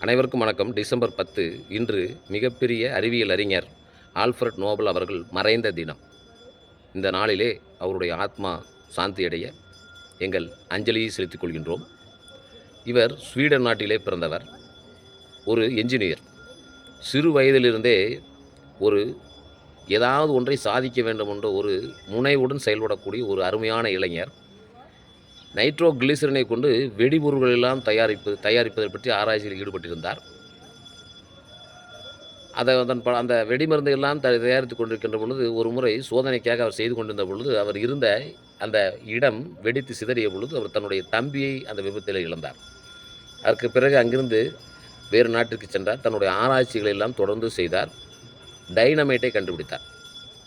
அனைவருக்கும் வணக்கம். டிசம்பர் பத்து இன்று மிகப்பெரிய அறிவியல் அறிஞர் ஆல்ஃபர்ட் நோபல் அவர்கள் மறைந்த தினம். இந்த நாளிலே அவருடைய ஆத்மா சாந்தியடைய எங்கள் அஞ்சலியை செலுத்திக் கொள்கின்றோம். இவர் ஸ்வீடன் நாட்டிலே பிறந்தவர். ஒரு என்ஜினியர். சிறு வயதிலிருந்தே ஒரு ஏதாவது ஒன்றை சாதிக்க வேண்டும் என்ற ஒரு முனைவுடன் செயல்படக்கூடிய ஒரு அருமையான இளைஞர். நைட்ரோ கிளிசரினை கொண்டு வெடிபொருள்களெல்லாம் தயாரிப்பு தயாரிப்பதை பற்றி ஆராய்ச்சியில் ஈடுபட்டிருந்தார். அதை அதன் ப அந்த வெடிமருந்து எல்லாம் த தயாரித்து கொண்டிருக்கின்ற பொழுது ஒரு முறை சோதனைக்காக அவர் செய்து கொண்டிருந்த பொழுது அவர் இருந்த அந்த இடம் வெடித்து சிதறிய பொழுது அவர் தன்னுடைய தம்பியை அந்த விபத்தில் இழந்தார். அதற்கு பிறகு அங்கிருந்து வேறு நாட்டிற்கு சென்றார். தன்னுடைய ஆராய்ச்சிகளை எல்லாம் தொடர்ந்து செய்தார். டைனமைட்டை கண்டுபிடித்தார்.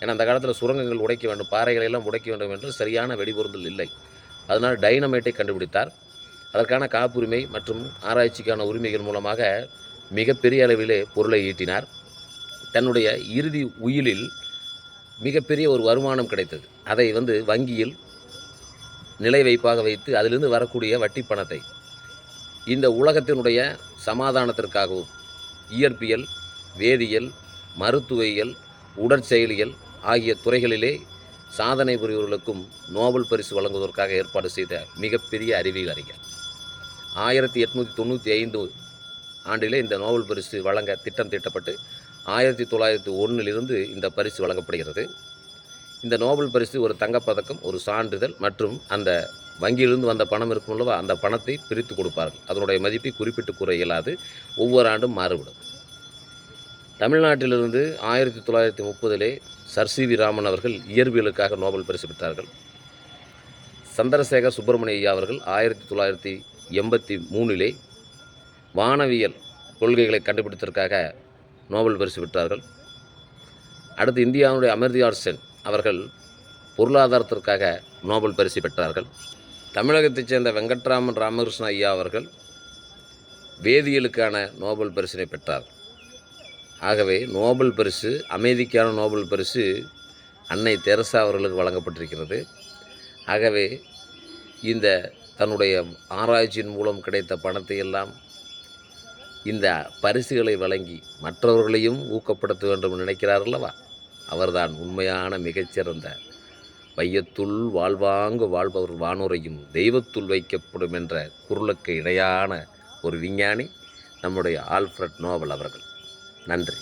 ஏன்னா அந்த காலத்தில் சுரங்கங்கள் உடைக்க வேண்டும் பாறைகளை எல்லாம் உடைக்க வேண்டும் என்று சரியான வெடிபொருந்தல் இல்லை. அதனால் டைனமைட்டை கண்டுபிடித்தார். அதற்கான காப்புரிமை மற்றும் ஆராய்ச்சிக்கான உரிமைகள் மூலமாக மிகப்பெரிய அளவிலே பொருளை ஈட்டினார். தன்னுடைய இறுதி உயிலில் மிகப்பெரிய ஒரு வருமானம் கிடைத்தது. அதை வந்து வங்கியில் நிலை வைப்பாக வைத்து அதிலிருந்து வரக்கூடிய வட்டி பணத்தை இந்த உலகத்தினுடைய சமாதானத்திற்காகவும் இயற்பியல் வேதியியல் மருத்துவியல் உடற்செயலியல் ஆகிய துறைகளிலே சாதனை புரிவர்களுக்கும் நோபல் பரிசு வழங்குவதற்காக ஏற்பாடு செய்த மிகப்பெரிய அறிவியல் அறிஞர். ஆயிரத்தி எட்நூற்றி தொண்ணூற்றி ஐந்து ஆண்டிலே இந்த நோபல் பரிசு வழங்க திட்டம் தீட்டப்பட்டு ஆயிரத்தி தொள்ளாயிரத்தி ஒன்றிலிருந்து இந்த பரிசு வழங்கப்படுகிறது. இந்த நோபல் பரிசு ஒரு தங்கப்பதக்கம் ஒரு சான்றிதழ் மற்றும் அந்த வங்கியிலிருந்து வந்த பணம் இருக்கும் அல்லவா அந்த பணத்தை பிரித்து கொடுப்பார்கள். அதனுடைய மதிப்பை குறிப்பிட்டு கூற இயலாது. ஒவ்வொரு ஆண்டும் மாறுபடும். தமிழ்நாட்டிலிருந்து ஆயிரத்தி தொள்ளாயிரத்தி முப்பதிலே சர் சி வி ராமன் அவர்கள் இயற்பியலுக்காக நோபல் பரிசு பெற்றார்கள். சந்திரசேகர் சுப்பிரமணிய ஐயா அவர்கள் ஆயிரத்தி தொள்ளாயிரத்தி எண்பத்தி மூணிலே வானவியல் கொள்கைகளை கண்டுபிடித்ததற்காக நோபல் பரிசு பெற்றார்கள். அடுத்து இந்தியாவுடைய அமிர்தியார் சென் அவர்கள் பொருளாதாரத்திற்காக நோபல் பரிசு பெற்றார்கள். தமிழகத்தைச் சேர்ந்த வெங்கட்ராமன் ராமகிருஷ்ண ஐயா அவர்கள் வேதியியலுக்கான நோபல் பரிசினை பெற்றார். ஆகவே நோபல் பரிசு அமைதிக்கான நோபல் பரிசு அன்னை தெரசா அவர்களுக்கு வழங்கப்பட்டிருக்கிறது. ஆகவே இந்த தன்னுடைய ஆராய்ச்சியின் மூலம் கிடைத்த பணத்தை எல்லாம் இந்த பரிசுகளை வழங்கி மற்றவர்களையும் ஊக்கப்படுத்த வேண்டும் நினைக்கிறார் அல்லவா? அவர்தான் உண்மையான மிகச்சிறந்த வையத்துள் வாழ்வாங்கு வாழ்பவர் வானுரையும் தெய்வத்துள் வைக்கப்படும் என்ற குரலுக்கு இணையான ஒரு விஞ்ஞானி நம்முடைய ஆல்ஃப்ரட் நோபல் அவர்கள். நன்றி.